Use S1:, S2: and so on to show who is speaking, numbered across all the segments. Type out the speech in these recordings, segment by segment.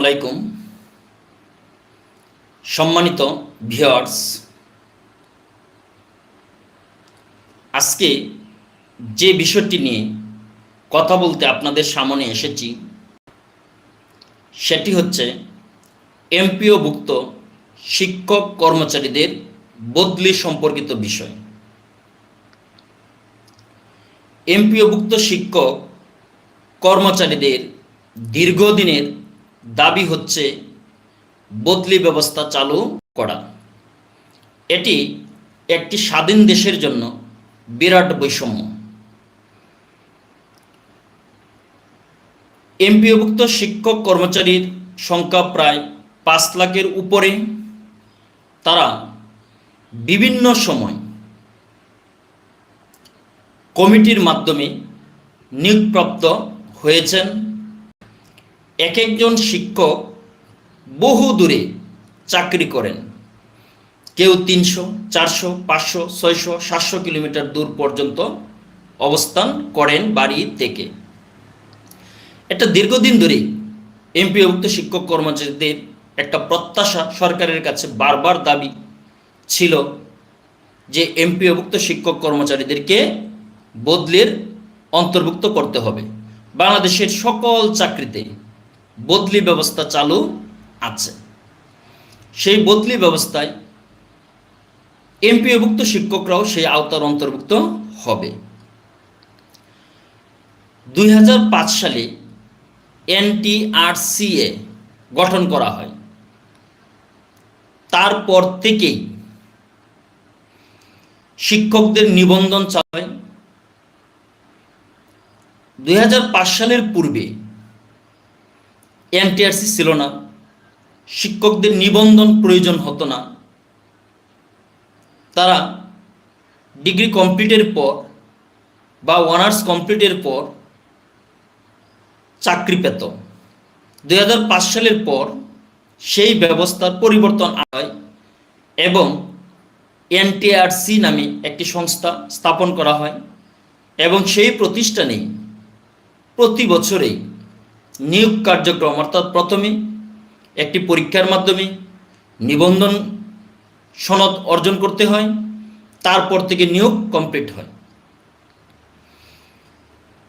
S1: আলাইকুম। সম্মানিত ভিওয়ার্স আজকে যে বিষয়টি নিয়ে কথা বলতে আপনাদের সামনে এসেছি, সেটি হচ্ছে এমপিওভুক্ত শিক্ষক কর্মচারীদের বদলি সম্পর্কিত বিষয়। এমপিওভুক্ত শিক্ষক কর্মচারীদের দীর্ঘদিনের দাবি হচ্ছে বদলি ব্যবস্থা চালু করা। এটি একটি স্বাধীন দেশের জন্য বিরাট বৈষম্য। এমপিওভুক্ত শিক্ষক কর্মচারীর সংখ্যা প্রায় পাঁচ লাখের উপরে। তারা বিভিন্ন সময় কমিটির মাধ্যমে নিয়োগপ্রাপ্ত হয়েছেন। এক একজন শিক্ষক বহু দূরে চাকরি করেন। কেউ তিনশো, চারশো, পাঁচশো, ছয়শো, সাতশো কিলোমিটার দূর পর্যন্ত অবস্থান করেন বাড়ি থেকে। এটা দীর্ঘদিন ধরেই এমপিওভুক্ত শিক্ষক কর্মচারীদের একটা প্রত্যাশা সরকারের কাছে বারবার দাবি ছিল যে এমপিওভুক্ত শিক্ষক কর্মচারীদেরকে বদলির অন্তর্ভুক্ত করতে হবে। বাংলাদেশের সকল চাকরিতে বদলি ব্যবস্থা চালু আছে। সেই বদলি ব্যবস্থায় এমপিওভুক্ত শিক্ষকরাও সেই আওতার অন্তর্ভুক্ত হবে। দুই হাজার পাঁচ সালে এনটিআরসিএ গঠন করা হয়। তারপর থেকেই শিক্ষকদের নিবন্ধন চালু হয়। দুই সালের পূর্বে এনটিআরসি ছিল না। শিক্ষকদের নিবন্ধন প্রয়োজন হতো না। তারা ডিগ্রি কমপ্লিটের পর বা অনার্স কমপ্লিটের পর চাকরি পেত। দু হাজার পাঁচ সালের পর সেই ব্যবস্থার পরিবর্তন হয় এবং এনটিআরসি নামে একটি সংস্থা স্থাপন করা হয় এবং সেই প্রতিষ্ঠানেই প্রতি বছরেই নিয়োগ কার্যক্রম, অর্থাৎ প্রথমে একটি পরীক্ষার মাধ্যমে নিবন্ধন সনদ অর্জন করতে হয়, তারপর থেকে নিয়োগ কমপ্লিট হয়।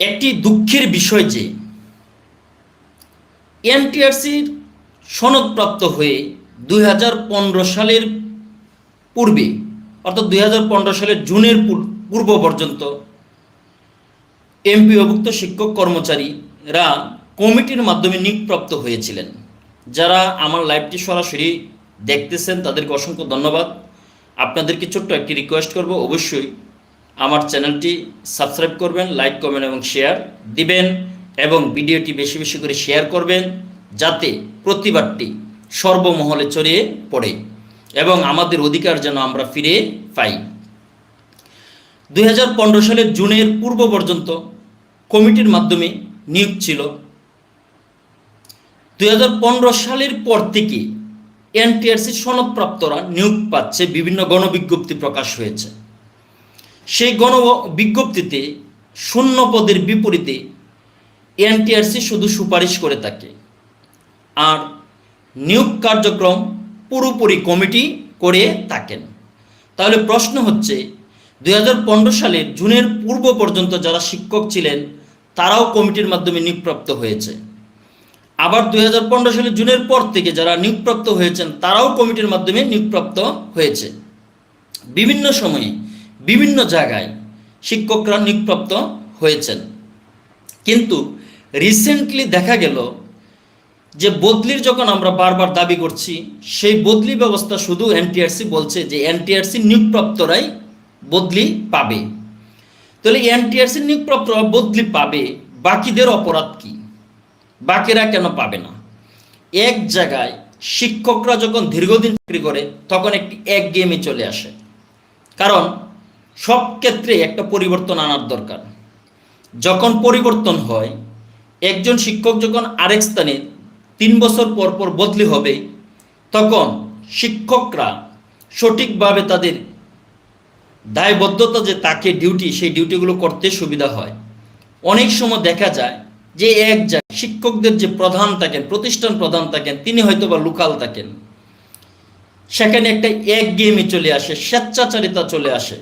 S1: একটি দুঃখের বিষয় যে এনটিআরসির সনদপ্রাপ্ত হয়ে দুই হাজার পনেরো সালের পূর্বে, অর্থাৎ দুই হাজার পনেরো সালের জুনের পূর্ব পর্যন্ত, এমপিওভুক্ত শিক্ষক কর্মচারীরা কমিটির মাধ্যমে নিয়োগপ্রাপ্ত হয়েছিলেন। যারা আমার লাইভটি সরাসরি দেখতেছেন, তাদেরকে অসংখ্য ধন্যবাদ। আপনাদেরকে ছোট্ট একটি রিকোয়েস্ট করব, অবশ্যই আমার চ্যানেলটি সাবস্ক্রাইব করবেন লাইক করবেন এবং শেয়ার দিবেন এবং ভিডিওটি বেশি বেশি করে শেয়ার করবেন যাতে প্রতিবাদটি সর্বমহলে ছড়িয়ে পড়ে এবং আমাদের অধিকার যেন আমরা ফিরে পাই। দু হাজার পনেরো সালের জুনের পূর্ব পর্যন্ত কমিটির মাধ্যমে নিয়োগ ছিল দুই হাজার পনেরো সালের পর থেকে এনটিআরসি সনদপ্রাপ্তরা নিয়োগ পাচ্ছে, বিভিন্ন গণবিজ্ঞপ্তি প্রকাশ হয়েছে। সেই গণ বিজ্ঞপ্তিতে শূন্য পদের বিপরীতে এনটিআরসি শুধু সুপারিশ করে থাকে আর নিয়োগ কার্যক্রম পুরোপুরি কমিটি করে থাকেন। তাহলে প্রশ্ন হচ্ছে দু হাজার পনেরো সালের জুনের পূর্ব পর্যন্ত যারা শিক্ষক ছিলেন, তারাও কমিটির মাধ্যমে নিয়োগপ্রাপ্ত হয়েছে। আবার দু হাজার পনেরো সালের জুনের পর থেকে যারা নিয়োগপ্রাপ্ত হয়েছেন, তারাও কমিটির মাধ্যমে নিয়োগপ্রাপ্ত হয়েছে। বিভিন্ন সময়ে, বিভিন্ন জায়গায় শিক্ষকরা নিয়োগপ্রাপ্ত হয়েছেন। কিন্তু রিসেন্টলি দেখা গেল যে বদলির যখন আমরা বারবার দাবি করছি, সেই বদলি ব্যবস্থা শুধু এনটিআরসি বলছে যে এনটিআরসি নিয়োগপ্রাপ্তরাই বদলি পাবে। তাহলে এনটিআরসি নিয়োগপ্রাপ্তরা বদলি পাবে, বাকিদের অপরাধ কি? বাকিরা কেন পাবে না? এক জায়গায় শিক্ষকরা যখন দীর্ঘদিন চাকরি করে, তখন একটি এক গেমে চলে আসে। কারণ সব ক্ষেত্রে একটা পরিবর্তন আনার দরকার। যখন পরিবর্তন হয়, একজন শিক্ষক যখন আরেক স্থানে তিন বছর পর পর বদলি হবে, তখন শিক্ষকরা সঠিকভাবে তাদের দায়বদ্ধতা যে তাকে ডিউটি সেই ডিউটিগুলো করতে সুবিধা হয়। অনেক সময় দেখা যায় যে এক জায়গায় শিক্ষকদের যে প্রধান থাকেন, প্রতিষ্ঠান প্রধান থাকেন, তিনি হয়তো বা লোকাল থাকেন। সেখানে একটা এক গেমই চলে আসে, স্বেচ্ছাচারিতা চলে আসে।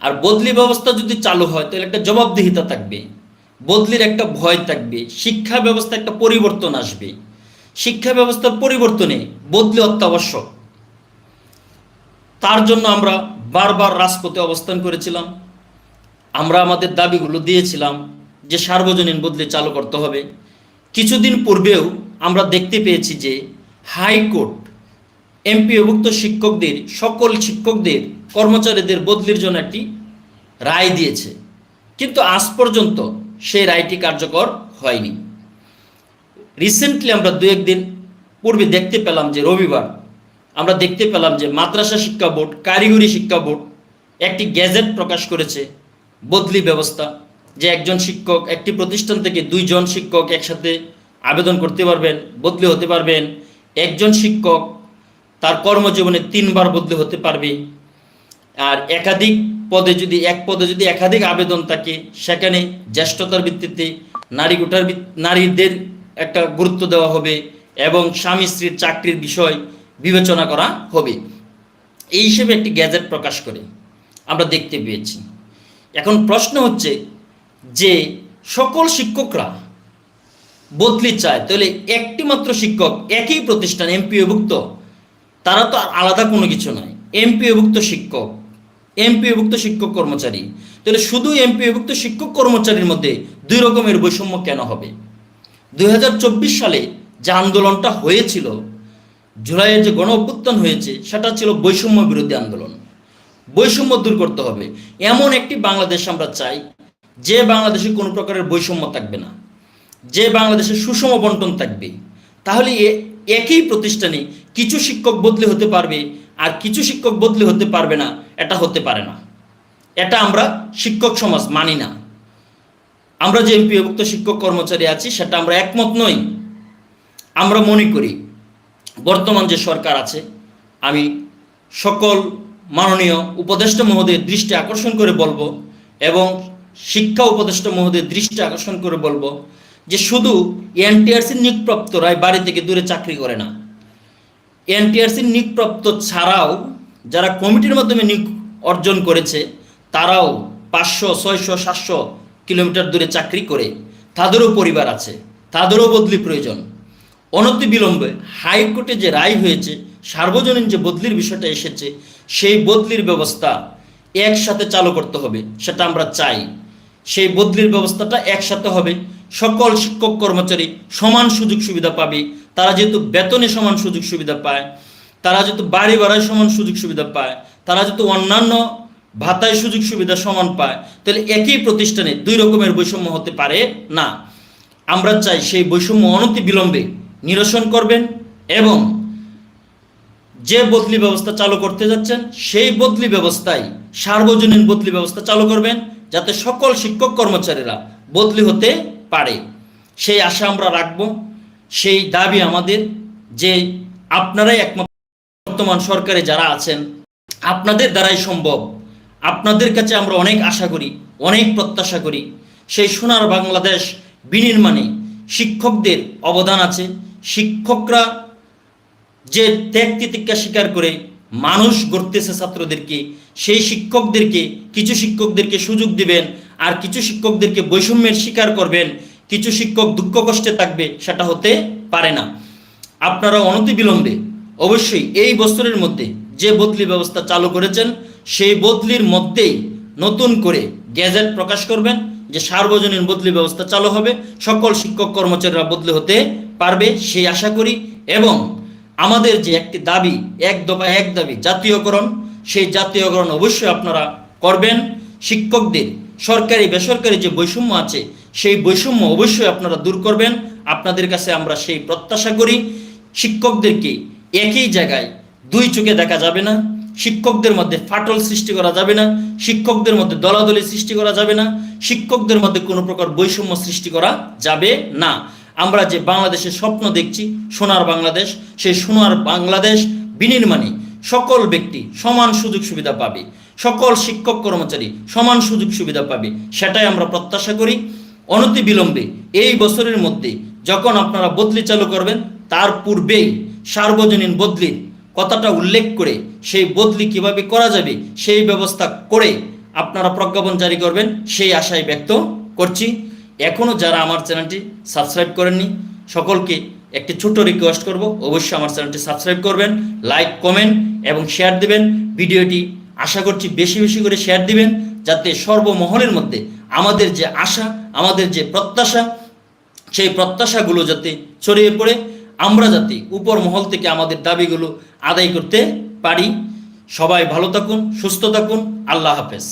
S1: আর বদলি ব্যবস্থা যদি চালু হয়, তাহলে একটা জবাবদিহিতা থাকবে। বদলির একটা ভয় থাকবে, শিক্ষা ব্যবস্থা একটা পরিবর্তন আসবে। শিক্ষা ব্যবস্থার পরিবর্তনে বদলি অত্যাবশ্যক। তার জন্য আমরা বারবার রাজপথে অবস্থান করেছিলাম। আমরা আমাদের দাবিগুলো দিয়েছিলাম। যে সার্বজনীন বদলি চালু করতে হবে। কিছুদিন পূর্বেও আমরা দেখতে পেয়েছি যে হাইকোর্ট এমপিওভুক্ত শিক্ষকদের, সকল শিক্ষকদের, কর্মচারীদের বদলির জন্য একটি রায় দিয়েছে। কিন্তু আজ পর্যন্ত সেই রায়টি কার্যকর হয়নি। রিসেন্টলি আমরা দু একদিন পূর্বে দেখতে পেলাম যে রবিবার আমরা দেখতে পেলাম যে মাদ্রাসা শিক্ষা বোর্ড, কারিগরি শিক্ষা বোর্ড একটি গ্যাজেট প্রকাশ করেছে বদলি ব্যবস্থা। যে একজন শিক্ষক একটি প্রতিষ্ঠান থেকে দুইজন শিক্ষক একসাথে আবেদন করতে পারবেন, বদলি হতে পারবেন। একজন শিক্ষক তার কর্মজীবনে তিনবার বদলি হতে পারবে। আর একাধিক পদে যদি, এক পদে যদি একাধিক আবেদন থাকে, সেখানে জ্যেষ্ঠতার ভিত্তিতে নারী গোটার নারীদের একটা গুরুত্ব দেওয়া হবে এবং স্বামী স্ত্রীর চাকরির বিষয় বিবেচনা করা হবে। এই হিসেবে একটি গ্যাজেট প্রকাশ করে আমরা দেখতে পেয়েছি। এখন প্রশ্ন হচ্ছে যে সকল শিক্ষকরা বদলি চায়, তাহলে একটি মাত্র শিক্ষক একই প্রতিষ্ঠান এমপিওভুক্ত, তারা তো আলাদা কোনো কিছু নয় এমপিওভুক্ত শিক্ষক এমপিওভুক্ত শিক্ষক কর্মচারী। তাহলে শুধু এমপিওভুক্ত শিক্ষক কর্মচারীর মধ্যে দুই রকমের বৈষম্য কেন হবে? দুই হাজার চব্বিশ সালে যে আন্দোলনটা হয়েছিল জুলাইয়ের যে গণ অভ্যুত্থান হয়েছে, সেটা ছিল বৈষম্য বিরোধী আন্দোলন। বৈষম্য দূর করতে হবে। এমন একটি বাংলাদেশ আমরা চাই যে বাংলাদেশে কোনো প্রকারের বৈষম্য থাকবে না, যে বাংলাদেশে সুষম বন্টন থাকবে, তাহলে একই প্রতিষ্ঠানে কিছু শিক্ষক বদলি হতে পারবে আর কিছু শিক্ষক বদলি হতে পারবে না, এটা হতে পারে না। এটা আমরা শিক্ষক সমাজ মানি না। আমরা যে এমপিভুক্ত শিক্ষক কর্মচারী আছি, সেটা আমরা একমত নই। আমরা মনে করি, বর্তমান যে সরকার আছে, আমি সকল মাননীয় উপদেষ্টা মহোদয়ের দৃষ্টি আকর্ষণ করে বলব এবং শিক্ষা উপদেষ্টা মহোদয়ের দৃষ্টি আকর্ষণ করে বলব যে শুধু এনটিআরসির নিয়োগপ্রাপ্তরাই বাড়ি থেকে দূরে চাকরি করে না। এনটিআরসির নিয়োগপ্রাপ্ত ছাড়াও যারা কমিটির মাধ্যমে নিয়োগ অর্জন করেছে, তারাও পাঁচশো, ছয়শো, সাতশো কিলোমিটার দূরে চাকরি করে। তাদেরও পরিবার আছে, তাদেরও বদলি প্রয়োজন। অনতি বিলম্বে হাইকোর্টে যে রায় হয়েছে, সার্বজনীন যে বদলির বিষয়টা এসেছে, সেই বদলির ব্যবস্থা একসাথে চালু করতে হবে, সেটা আমরা চাই। সেই বদলির ব্যবস্থাটা একসাথে হবে। সকল শিক্ষক কর্মচারী সমান সুযোগ সুবিধা পাবে। তারা যেহেতু বেতনে সমান সুযোগ সুবিধা পায়, তারা যেহেতু বাড়ি ভাড়ায় সমান সুযোগ সুবিধা পায়, তারা যেহেতু অন্যান্য ভাতায় সুযোগ সুবিধা সমান পায়, তাহলে একই প্রতিষ্ঠানে দুই রকমের বৈষম্য হতে পারে না। আমরা চাই সেই বৈষম্য অনতি বিলম্বে নিরসন করবেন এবং যে বদলি ব্যবস্থা চালু করতে যাচ্ছেন, সেই বদলি ব্যবস্থায়, সার্বজনীন বদলি ব্যবস্থা চালু করবেন। যাতে সকল শিক্ষক কর্মচারীরা বদলি হতে পারে। সেই আশা আমরা রাখব, সেই দাবি আমাদের যে আপনারাই একমাত্র বর্তমান সরকারে যারা আছেন, আপনাদের দ্বারাই সম্ভব। আপনাদের কাছে আমরা অনেক আশা করি, অনেক প্রত্যাশা করি। সেই সোনার বাংলাদেশ বিনির্মাণে শিক্ষকদের অবদান আছে। শিক্ষকরা যে ত্যাগ তিতিক্ষা স্বীকার করে মানুষ গড়তেছে ছাত্রদেরকে, সেই শিক্ষকদেরকে, কিছু শিক্ষকদেরকে সুযোগ দিবেন, আর কিছু শিক্ষকদেরকে বৈষম্যের শিকার করবেন, কিছু শিক্ষক দুঃখ কষ্টে থাকবে, সেটা হতে পারে না। আপনারা অনতি অনতিবিলম্বে অবশ্যই এই বছরের মধ্যে যে বদলি ব্যবস্থা চালু করেছেন, সেই বদলির মধ্যেই নতুন করে গ্যাজেট প্রকাশ করবেন যে সার্বজনীন বদলি ব্যবস্থা চালু হবে, সকল শিক্ষক কর্মচারীরা বদলি হতে পারবে, সেই আশা করি, এবং আমাদের যে একটি দাবি, এক দফা এক দাবি, জাতীয়করণ, সেই জাতীয়করণ অবশ্যই আপনারা করবেন। শিক্ষকদের, সরকারি, বেসরকারি যে বৈষম্য আছে, সেই বৈষম্য অবশ্যই আপনারা দূর করবেন। আপনাদের কাছে আমরা সেই প্রত্যাশা করি। শিক্ষকদেরকে একই জায়গায় দুই চোখে দেখা যাবে না। শিক্ষকদের মধ্যে ফাটল সৃষ্টি করা যাবে না। শিক্ষকদের মধ্যে দলাদলি সৃষ্টি করা যাবে না। শিক্ষকদের মধ্যে কোনো প্রকার বৈষম্য সৃষ্টি করা যাবে না। আমরা যে বাংলাদেশের স্বপ্ন দেখছি, সোনার বাংলাদেশ, সেই সোনার বাংলাদেশ বিনির্মাণে সকল ব্যক্তি সমান সুযোগ সুবিধা পাবে, সকল শিক্ষক কর্মচারী সমান সুযোগ সুবিধা পাবে, সেটাই আমরা প্রত্যাশা করি। অনতি বিলম্বে এই বছরের মধ্যে যখন আপনারা বদলি চালু করবেন, তার পূর্বেই সার্বজনীন বদলির কথাটা উল্লেখ করে সেই বদলি কীভাবে করা যাবে, সেই ব্যবস্থা করে আপনারা প্রজ্ঞাপন জারি করবেন, সেই আশায় ব্যক্ত করছি। এখনও যারা আমার চ্যানেলটি সাবস্ক্রাইব করেননি, সকলকে একটি ছোট রিকোয়েস্ট করব। অবশ্যই আমার চ্যানেলটি সাবস্ক্রাইব করবেন লাইক কমেন্ট এবং শেয়ার দিবেন। ভিডিওটি আশা করছি বেশি বেশি করে শেয়ার দিবেন, যাতে সর্বমহলের মধ্যে আমাদের যে আশা, আমাদের যে প্রত্যাশা, সেই প্রত্যাশাগুলো যাতে ছড়িয়ে পড়ে। আমরা যাতে উপর মহল থেকে আমাদের দাবিগুলো আদায় করতে পারি। সবাই ভালো থাকুন, সুস্থ থাকুন। আল্লাহ হাফেজ।